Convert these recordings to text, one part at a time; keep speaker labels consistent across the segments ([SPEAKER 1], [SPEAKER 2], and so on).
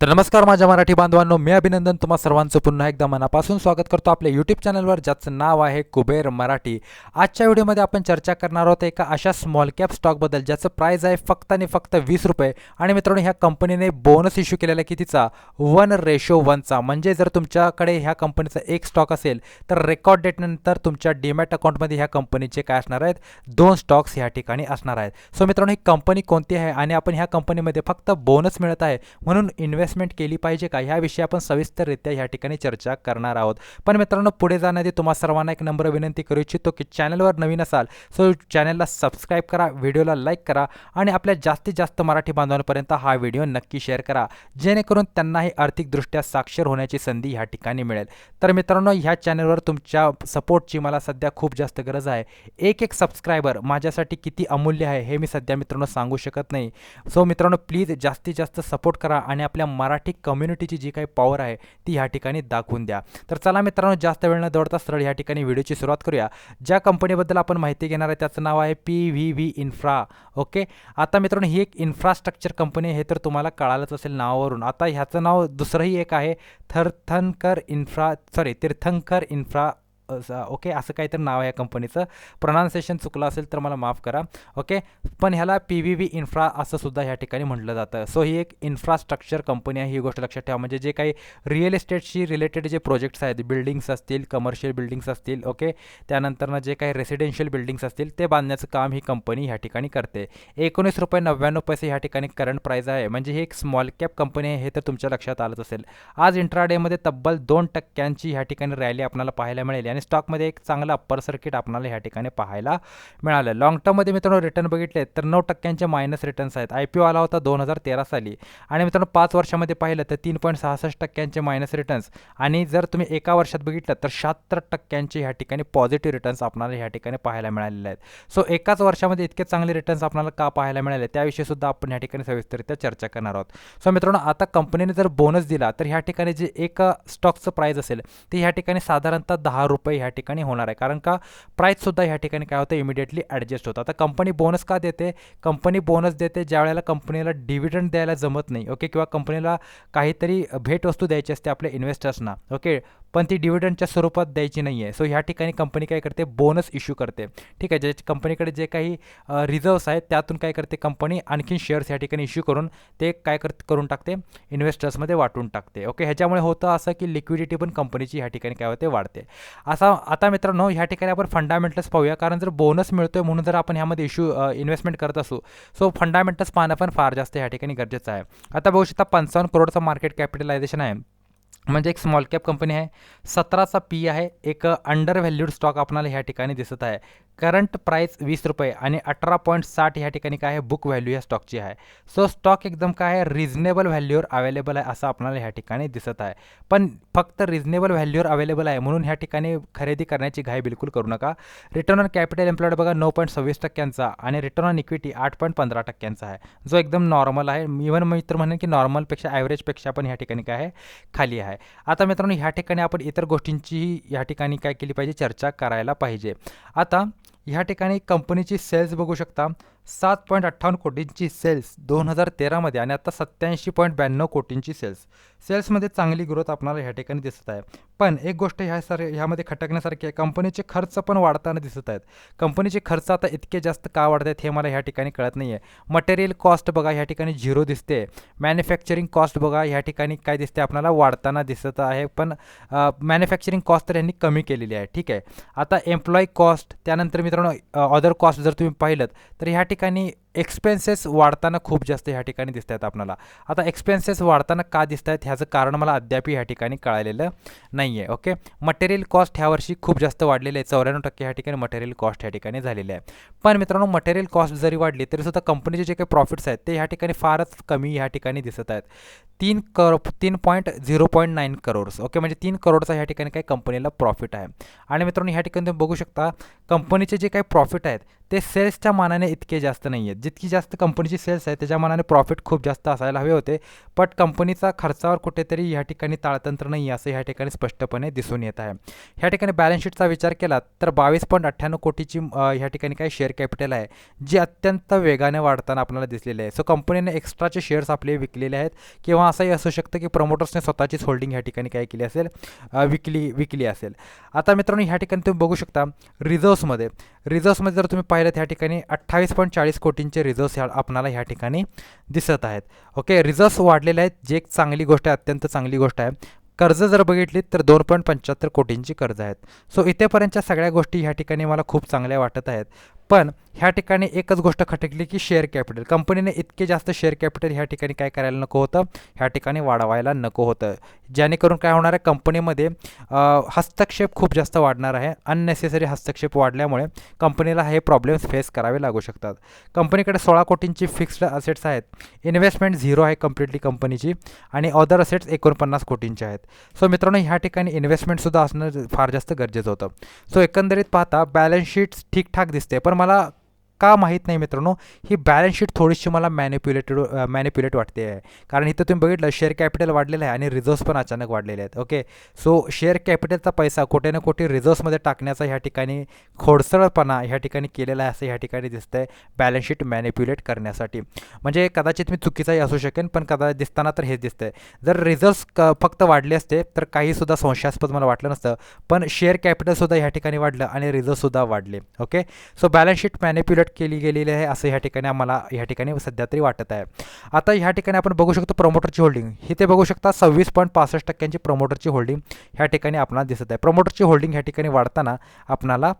[SPEAKER 1] तर नमस्कार माझ्या मराठी बांधवांनो मी अभिनंदन तुम्हा सर्वांचं. पुन्हा एकदा मनापासून स्वागत करतो आपल्या यूट्यूब चॅनलवर ज्याचं नाव आहे कुबेर मराठी. आजच्या व्हिडिओमध्ये आपण चर्चा करणार आहोत एका अशा स्मॉल कॅप स्टॉकबद्दल ज्याचं प्राईज आहे फक्त आणि फक्त वीस रुपये. आणि मित्रांनो ह्या कंपनीने बोनस इश्यू केलेला आहे कितीचा? वन रेशो वनचा म्हणजे जर तुमच्याकडे ह्या कंपनीचा एक स्टॉक असेल तर रेकॉर्ड डेटनंतर तुमच्या डीमॅट अकाउंटमध्ये ह्या कंपनीचे काय असणार आहेत? दोन स्टॉक्स ह्या ठिकाणी असणार आहेत. सो मित्रांनो ही कंपनी कोणती आहे? आणि आपण ह्या कंपनीमध्ये फक्त बोनस मिळत आहे. म्हणून इन्व्हेस्टमेंट केली पाहिजे का? ह्याविषयी आपण सविस्तररित्या ह्या ठिकाणी चर्चा करणार आहोत. पण मित्रांनो पुढे जाण्याआधी तुम्हा सर्वांना एक नंबर विनंती करू इच्छितो की चॅनलवर नवीन असाल सो चॅनलला सबस्क्राईब करा व्हिडिओला लाईक करा आणि आपल्या जास्तीत जास्त मराठी बांधवांपर्यंत हा व्हिडिओ नक्की शेअर करा. जेणेकरून त्यांनाही आर्थिकदृष्ट्या साक्षर होण्याची संधी ह्या ठिकाणी मिळेल. तर मित्रांनो ह्या चॅनलवर तुमच्या सपोर्टची मला सध्या खूप जास्त गरज आहे. एक एक सबस्क्रायबर माझ्यासाठी किती अमूल्य आहे हे मी सध्या मित्रांनो सांगू शकत नाही. सो मित्रांनो प्लीज जास्तीत जास्त सपोर्ट करा आणि आपल्या मराठी कम्युनिटीची जी काही पॉवर आहे ती ह्या ठिकाणी दाखवून द्या. तर चला मित्रांनो जास्त वेळ न दौडता सरळ ह्या ठिकाणी व्हिडिओची सुरुवात करूया. ज्या कंपनीबद्दल आपण माहिती घेणार आहे त्याचं नाव आहे P V V infra okay आता मित्रांनो ही एक इन्फ्रास्ट्रक्चर कंपनी आहे हे तर तुम्हाला कळालंच असेल नावावरून. आता ह्याचं नाव दुसरंही एक आहे थरथनकर इन्फ्रा सॉरी तीर्थंकर इन्फ्रा असं ओके? असं काहीतरी नाव आहे या कंपनीचं. प्रोनाऊन्सिएशन चुकलं असेल तर मला माफ करा ओके? पण ह्याला पी व्ही व्ही इन्फ्रा असं सुद्धा ह्या ठिकाणी म्हटलं जातं. सो ही एक इन्फ्रास्ट्रक्चर कंपनी आहे ही गोष्ट लक्षात ठेवा. म्हणजे जे काही रिअल इस्टेटशी रिलेटेड जे प्रोजेक्ट्स आहेत बिल्डिंग्स असतील कमर्शियल बिल्डिंग्स असतील ओके? त्यानंतरनं जे काही रेसिडेन्शियल बिल्डिंग्स असतील ते बांधण्याचं काम ही कंपनी ह्या ठिकाणी करते. एकोणीस रुपये नव्याण्णव पैसे ह्या ठिकाणी करंट प्राईज आहे. म्हणजे ही एक स्मॉल कॅप कंपनी आहे हे तर तुमच्या लक्षात आलंच असेल. आज इंट्राडेमध्ये तब्बल दोन टक्क्यांची ह्या ठिकाणी रॅली आपल्याला पाहायला मिळेल. आणि स्टॉकमध्ये एक चांगलं अप्पर सर्किट आपल्याला ह्या ठिकाणी पाहायला मिळालं. लॉंग टर्ममध्ये मित्रांनो रिटर्न बघितले तर नऊ टक्क्यांचे मायनस रिटर्न्स आहेत. आय पी ओ आला होता दोन हजार तेरा साली. आणि मित्रांनो पाच वर्षामध्ये पाहिलं तर तीन पॉईंट सहासष्ट टक्क्यांचे मायनस रिटर्न्स आणि जर तुम्ही एका वर्षात बघितलं तर शहात्तर टक्क्यांचे ह्या ठिकाणी पॉझिटिव्ह रिटर्न्स आपल्याला ह्या ठिकाणी पाहायला मिळालेले आहेत. सो एकाच वर्षामध्ये इतके चांगले रिटर्न्स आपल्याला का पाहायला मिळाले? त्याविषयी सुद्धा आपण ह्या ठिकाणी सविस्तरित्या चर्चा करणार आहोत. सो मित्रांनो आता कंपनीने जर बोनस दिला तर ह्या ठिकाणी जे एका स्टॉकचं प्राईज असेल ते ह्या ठिकाणी साधारणतः दहा रुपये ह्या ठिकाणी होणार आहे. कारण का प्राईजसुद्धा ह्या ठिकाणी काय होतं? इमिडिएटली ॲडजस्ट होतं आता कंपनी बोनस का देते? कंपनी बोनस देते ज्या वेळेला कंपनीला डिव्हिडंड द्यायला जमत नाही ओके किंवा कंपनीला काहीतरी भेटवस्तू द्यायची असते आपल्या इन्व्हेस्टर्सना ओके पण ती डिव्हिडंडच्या स्वरूपात द्यायची नाही आहे सो ह्या ठिकाणी कंपनी काय करते? बोनस इश्यू करते. ठीक आहे? ज्या कंपनीकडे जे काही रिझर्व्स आहेत त्यातून काय करते कंपनी आणखीन शेअर्स ह्या ठिकाणी इश्यू करून ते काय कर करून टाकते? इन्व्हेस्टर्समध्ये वाटून टाकते ओके ह्याच्यामुळे होतं असं की लिक्विडिटी पण कंपनीची ह्या ठिकाणी काय होते? वाढते. असा आता मित्रांनो ह्या ठिकाणी आपण फंडामेंटल्स पाहूया. कारण जर बोनस मिळतोय म्हणून जर आपण ह्यामध्ये इश्यू इन्व्हेस्टमेंट करत असू सो फंडामेंटल्स पाहणं पण फार जास्त ह्या ठिकाणी गरजेचं आहे. आता बघू शकता पंचावन्न करोडचं मार्केट कॅपिटलायझेशन आहे. म्हणजे एक स्मॉल कॅप कंपनी आहे. सतराचा पी आहे. एक अंडर व्हॅल्यूड स्टॉक आपल्याला ह्या ठिकाणी दिसत आहे. करंट प्राईस वीस रुपये आणि अठरा पॉईंट साठ ह्या ठिकाणी काय आहे? बुक व्हॅल्यू या स्टॉकची आहे. सो स्टॉक एकदम काय आहे? रिझनेबल व्हॅल्यूवर अवेलेबल आहे असं आपल्याला ह्या ठिकाणी दिसत आहे. पण फक्त रिझनेबल व्हॅल्यूवर अवेलेबल आहे म्हणून ह्या ठिकाणी खरेदी करण्याची घाई बिलकुल करू नका. रिटर्न ऑन कॅपिटल एम्प्लॉईड बघा नऊ पॉईंट सव्वीस टक्क्यांचा आणि रिटर्न ऑन इक्विटी आठ पॉईंट पंधरा टक्क्यांचा आहे. जो एकदम नॉर्मल आहे. इव्हन मित्र म्हणेन की नॉर्मलपेक्षा ॲव्हरेजपेक्षा पण ह्या ठिकाणी काय आहे? खाली आहे. आता मित्रांनो ह्या ठिकाणी आपण इतर गोष्टींचीही ह्या ठिकाणी काय केली पाहिजे? चर्चा करायला पाहिजे. आता ह्या ठिकाणी कंपनीची सेल्स बघू शकता. सात पॉईंट अठ्ठावन्न कोटींची सेल्स दोन हजार तेरामध्ये आणि आता सत्याऐंशी पॉईंट ब्याण्णव कोटींची सेल्स. सेल्समध्ये चांगली ग्रोथ आपल्याला ह्या ठिकाणी दिसत आहे. पण एक गोष्ट ह्या सर ह्यामध्ये खटकण्यासारखी आहे. कंपनीचे खर्च पण वाढताना दिसत आहेत. कंपनीचे खर्च आता इतके जास्त का वाढत आहेत हे मला ह्या ठिकाणी कळत नाही आहे मटेरियल कॉस्ट बघा ह्या ठिकाणी झिरो दिसते. मॅन्युफॅक्चरिंग कॉस्ट बघा ह्या ठिकाणी काय दिसते आपल्याला वाढताना दिसत आहे. पण मॅन्युफॅक्चरिंग कॉस्ट तर यांनी कमी केलेली आहे. ठीक आहे. आता एम्प्लॉई कॉस्ट त्यानंतर मित्रांनो ऑदर कॉस्ट जर तुम्ही पाहिलं तर ह्या ठिकाणी ठिकाणी एक्सपेन्सेस वाढताना खूप जास्त ह्या ठिकाणी दिसत आहेत आपल्याला आता एक्सपेन्सेस वाढताना का दिसत आहेत ह्याचं कारण मला अद्याप ह्या ठिकाणी कळालेलं नाही आहे ओके मटेरियल कॉस्ट ह्या वर्षी खूप जास्त वाढलेले आहे. चौऱ्याण्णव टक्के ह्या ठिकाणी मटेरियल कॉस्ट ह्या ठिकाणी झालेले आहे. पण मित्रांनो मटेरियल कॉस्ट जरी वाढली तरी सुद्धा कंपनीचे जे काही प्रॉफिट्स आहेत ते ह्या ठिकाणी फारच कमी ह्या ठिकाणी दिसत आहेत. तीन कर तीन point zero point nine crores okay म्हणजे तीन करोडचा ह्या ठिकाणी काही कंपनीला प्रॉफिट आहे. आणि मित्रांनो ह्या ठिकाणी तुम्ही बघू शकता कंपनीचे जे काही प्रॉफिट आहेत ते सेल्सच्या मानाने इतके जास्त नाही आहेत जितकी जास्त कंपनीची सेल्स आहे त्याच्या मनाने प्रॉफिट खूप जास्त असायला हवे होते. बट कंपनीचा खर्चावर कुठेतरी ह्या ठिकाणी ताळतंत्र नाही असं ह्या ठिकाणी स्पष्टपणे दिसून येत आहे. ह्या ठिकाणी बॅलन्स शीटचा विचार केला तर बावीस पॉईंट अठ्ठ्याण्णव कोटीची ह्या ठिकाणी काय शेअर कॅपिटल आहे जी अत्यंत वेगाने वाढताना आपल्याला दिसलेली आहे. सो कंपनीने एक्स्ट्राचे शेअर्स आपले विकलेले आहेत किंवा असंही असू शकतं की प्रमोटर्सने स्वतःचीच होल्डिंग ह्या ठिकाणी काय केली असेल विकली विकली असेल. आता मित्रांनो ह्या ठिकाणी तुम्ही बघू शकता रिझर्व्समध्ये रिझर्व्समध्ये जर तुम्ही पाहिलं ह्या ठिकाणी अठ्ठावीस पॉईंट चाळीस कोटींची रिझर्व्स ह्या आपणाला ह्या ठिकाणी दिसत आहेत. ओके रिझर्व्स वाढलेले आहेत जे एक चांगली गोष्ट आहे अत्यंत चांगली गोष्ट आहे. कर्ज जर बघितली तर दोन पॉईंट पंच्याहत्तर कोटींची कर्ज आहेत. सो इथेपर्यंतच्या सगळ्या गोष्टी ह्या ठिकाणी मला खूप चांगल्या वाटत आहेत. पण ह्या ठिकाणी एकच गोष्ट खटकली की शेअर कॅपिटल कंपनीने इतके जास्त शेअर कॅपिटल ह्या ठिकाणी काय करायला नको होतं? ह्या ठिकाणी वाढवायला नको होतं. जेणेकरून काय होणार आहे? कंपनीमध्ये हस्तक्षेप खूप जास्त वाढणार आहे. अननेसेसरी हस्तक्षेप वाढल्यामुळे कंपनीला हे प्रॉब्लेम्स फेस करावे लागू शकतात. कंपनीकडे सोळा कोटींची फिक्स्ड असेट्स आहेत. इन्व्हेस्टमेंट झिरो आहे कंप्लिटली कंपनीची आणि अदर असेट्स एकोणपन्नास कोटींचे आहेत. सो मित्रांनो ह्या ठिकाणी इन्व्हेस्टमेंटसुद्धा असणं फार जास्त गरजेचं होतं. सो एकंदरीत पाहता बॅलन्स शीट ठीकठाक दिसते पण मला का माहीत नाही मित्रांनो ही बॅलन्स शीट थोडीशी मला मॅन्युप्युलेटेड मॅनिप्युलेट वाटते आहे. कारण इथं तुम्ही बघितलं शेअर कॅपिटल वाढलेलं आहे आणि रिझर्व्स पण अचानक वाढलेले आहेत ओके सो शेअर कॅपिटलचा पैसा कुठे ना कुठे रिझर्व्समध्ये टाकण्याचा ह्या ठिकाणी खोडसळपणा ह्या ठिकाणी केलेला आहे असं ह्या ठिकाणी दिसतंय बॅलन्स शीट मॅन्युप्युलेट करण्यासाठी. म्हणजे कदाचित मी चुकीचाही असू शकेन पण कदा दिसताना तर हेच दिसतंय. जर रिझर्व्स क फक्त वाढले असते तर काहीसुद्धा संशयास्पद मला वाटलं नसतं. पण शेअर कॅपिटलसुद्धा ह्या ठिकाणी वाढलं आणि रिझर्व्हसुद्धा वाढले okay so balance sheet manipulate केली गेलेली आहे असं ह्या ठिकाणी आम्हाला ह्या ठिकाणी सध्या तरी वाटत आहे. आता ह्या ठिकाणी आपण बघू शकतो प्रमोटरची होल्डिंग ही ते बघू शकता सव्वीस पॉईंट पासष्ट टक्क्यांची प्रमोटरची होल्डिंग ह्या ठिकाणी आपणाला दिसत आहे. प्रमोटरची होल्डिंग ह्या ठिकाणी वाढताना आपणाला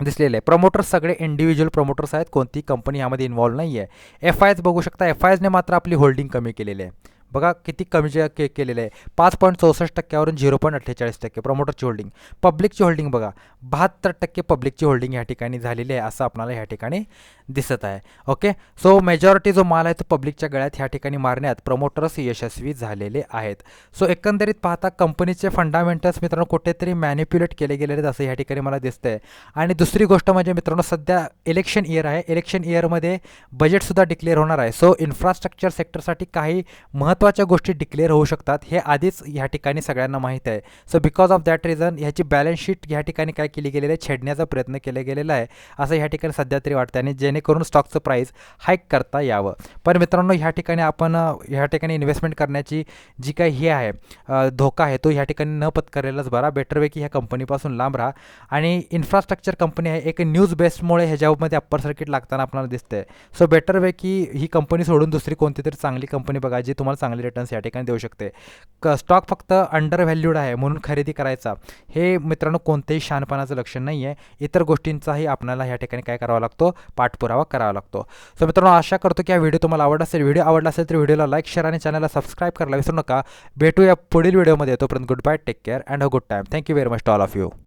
[SPEAKER 1] दिसलेले आहे. प्रमोटर्स सगळे इंडिव्हिज्युअल प्रमोटर्स आहेत कोणती कंपनी यामध्ये इन्व्हॉल्व नाही आहे एफ एस बघू शकता. एफ आय एसने मात्र आपली होल्डिंग कमी केलेली आहे. बघा किती कमी जे के केलेलं आहे. पाच पॉईंट चौसष्ट टक्क्यावरून झिरो पॉईंट अठ्ठेचाळीस टक्के प्रमोटरची होल्डिंग पब्लिकची होल्डिंग बघा. बहात्तर टक्के पब्लिकची होल्डिंग या ठिकाणी झालेली आहे असं आपल्याला ह्या ठिकाणी दिसत आहे. ओके सो मेजॉरिटी जो माल आहे तो पब्लिकच्या गळ्यात ह्या ठिकाणी मारण्यात प्रमोटर्स यशस्वी झालेले आहेत. सो एकंदरीत पाहता कंपनीचे फंडामेंटल्स मित्रांनो कुठेतरी मॅनिप्युलेट केले गेलेले आहेत असं ह्या ठिकाणी मला दिसतंय. आणि दुसरी गोष्ट म्हणजे मित्रांनो सध्या इलेक्शन इयर आहे. इलेक्शन इयरमध्ये बजेटसुद्धा डिक्लेअर होणार आहे. सो इन्फ्रास्ट्रक्चर सेक्टरसाठी काही महत्त्वाच्या गोष्टी डिक्लेअर होऊ शकतात हे आधीच ह्या ठिकाणी सगळ्यांना माहीत आहे. So because of that reason ह्याची बॅलन्स शीट ह्या ठिकाणी काय केली गेलेली आहे? छेडण्याचा प्रयत्न केला गेलेला आहे. असं ह्या ठिकाणी सध्या तरी वाटतं आणि जेणेकरून स्टॉकचं प्राईस हाईक करता यावं. पण मित्रांनो ह्या ठिकाणी आपण ह्या ठिकाणी इन्व्हेस्टमेंट करण्याची जी काही हे आहे धोका आहे तो ह्या ठिकाणी न पत्करेलाच बरा बेटर ह्या कंपनीपासून लांब राहा. आणि इन्फ्रास्ट्रक्चर कंपनी आहे एक न्यूज बेस्डमुळे ह्याच्यामध्ये अप्पर सर्किट लागताना आपल्याला दिसते सो बेटर ही कंपनी सोडून दुसरी कोणती तरी चांगली कंपनी बघा जी तुम्हाला चांगले रिटर्न्स या ठिकाणी देऊ शकते. क स्टॉक फक्त अंडर व्हॅल्यूड आहे म्हणून खरेदी करायचा. हे मित्रांनो कोणत्याही शहाणपणाचं लक्षण नाही आहे इतर गोष्टींचाही आपल्याला ह्या ठिकाणी काय करावा लागतो? पाठपुरावा करावा लागतो. सो मित्रांनो आशा करतो की हा व्हिडिओ तुम्हाला आवडला असेल. व्हिडिओ आवडला असेल तर व्हिडिओला लाईक शेअर आणि चॅनलला सबस्क्राईब करायला विसरू नका. भेटूया पुढील व्हिडिओमध्ये तोपर्यंत good bye take care and a good time thank you very much to all of you